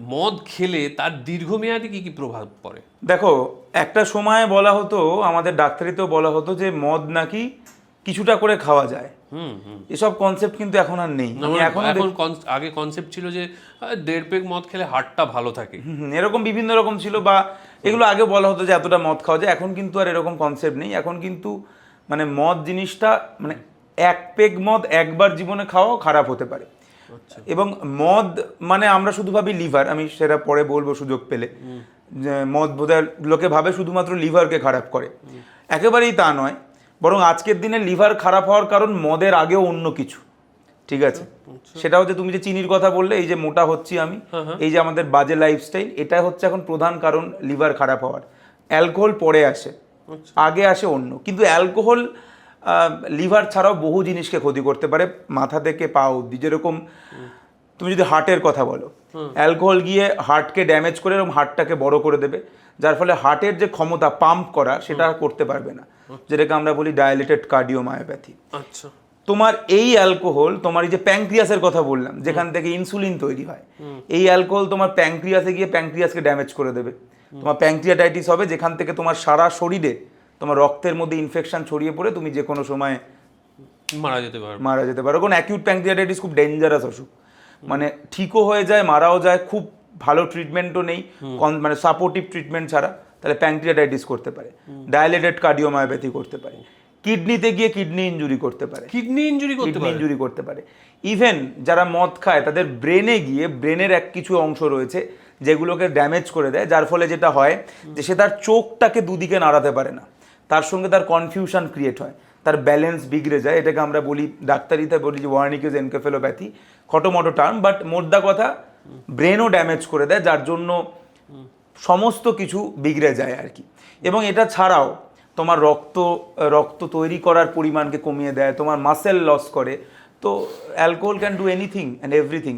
মদ খেলে তার দীর্ঘমেয়াদী কি কি প্রভাব পড়ে? দেখো একটা সময় বলা হতো আমাদের ডাক্তারিতেও বলা হতো যে মদ নাকি কিছুটা করে খাওয়া যায়। হুম হুম। এসব কনসেপ্ট কিন্তু এখন আর নেই। মানে এখন আগে কনসেপ্ট ছিল যে দেড় পেগ মদ খেলে হার্টটা ভালো থাকে। এরকম বিভিন্ন রকম ছিল বা এগুলো আগে বলা হতো যে এতটা মদ খাওয়া যায়। এখন কিন্তু আর এরকম কনসেপ্ট নেই। এখন কিন্তু মানে মদ জিনিসটা মানে এক পেগ মদ একবার জীবনে খাওয়াও খারাপ হতে পারে। এবং মদ মানে আমরা শুধু ভাবি লিভার আমি সেটা পরে বলব সুযোগ পেলে। মদ বোধহয় লোকে ভাবে শুধুমাত্র লিভারকে খারাপ করে। একেবারেই তা নয় বরং আজকের দিনে লিভার খারাপ হওয়ার কারণ মদের আগেও অন্য কিছু। ঠিক আছে? সেটা হচ্ছে তুমি যে চিনির কথা বললে এই যে মোটা হচ্ছি আমি এই যে আমাদের বাজে লাইফস্টাইল এটা হচ্ছে এখন প্রধান কারণ লিভার খারাপ হওয়ার। অ্যালকোহল পরে আসে আচ্ছা। আগে আসে অন্য। কিন্তু অ্যালকোহল লিভার ছাড়াও বহু জিনিসকে ক্ষতি করতে পারে মাথা থেকে পা অব্দি যেরকম তুমি যদি হার্টের কথা বলো অ্যালকোহল গিয়ে হার্টকে ড্যামেজ করে এরকম হার্টটাকে বড় করে দেবে যার ফলে হার্টের যে ক্ষমতা পাম্প করা সেটা করতে পারবে না। যেটাকে আমরা বলি ডায়ালেটেড কার্ডিওমায়োপ্যাথি। আচ্ছা। তোমার এই অ্যালকোহল তোমার এই যে প্যাঙ্ক্রিয়াসের কথা বললাম যেখান থেকে ইনসুলিন তৈরি হয় এই অ্যালকোহল তোমার প্যাংক্রিয়াসে গিয়ে প্যাঙ্ক্রিয়াসকে ড্যামেজ করে দেবে। তোমার প্যাঙ্ক্রিয়াটাইটিস হবে যেখান থেকে তোমার সারা শরীরে তোমার রক্তের মধ্যে ইনফেকশন ছড়িয়ে পড়ে তুমি যে কোনো সময় মারা যেতে পারবে মারা যেতে পারো। কোন অ্যাকিউট প্যাঙ্ক্রিয়াটাইটিস খুব ডেঞ্জারাস অসুখ। মানে ঠিকও হয়ে যায় মারাও যায় খুব ভালো ট্রিটমেন্টও নেই মানে সাপোর্টিভ ট্রিটমেন্ট ছাড়া তাহলে প্যাঙ্ক্রিয়াটাইটিস করতে পারে। ডায়ালেটেড কার্ডিওমায়োপ্যাথি করতে পারে। কিডনিতে গিয়ে কিডনি ইনজুরি করতে পারে। কিডনি ইনজুরি করতে পারে? ইনজুরি করতে পারে। ইভেন যারা মদ খায় তাদের ব্রেনে গিয়ে ব্রেনের এক কিছু অংশ রয়েছে যেগুলোকে ড্যামেজ করে দেয় যার ফলে যেটা হয় যে সে তার চোখটাকে দুদিকে নাড়াতে পারে না। তার সঙ্গে তার কনফিউশন ক্রিয়েট হয়। তার ব্যালেন্স বিগড়ে যায়। এটাকে আমরা বলি, ডাক্তারিতে বলি যে ওয়ার্নিকেজ এনকেফেলোপ্যাথি খটোমটো টার্ম বাট মোদ্দা কথা ব্রেনও ড্যামেজ করে দেয়, যার জন্য সমস্ত কিছু বিগড়ে যায় আর কি। এবং এটা ছাড়াও তোমার রক্ত রক্ত তৈরি করার পরিমাণকে কমিয়ে দেয়, তোমার মাসেল লস করে। তো alcohol can do anything and everything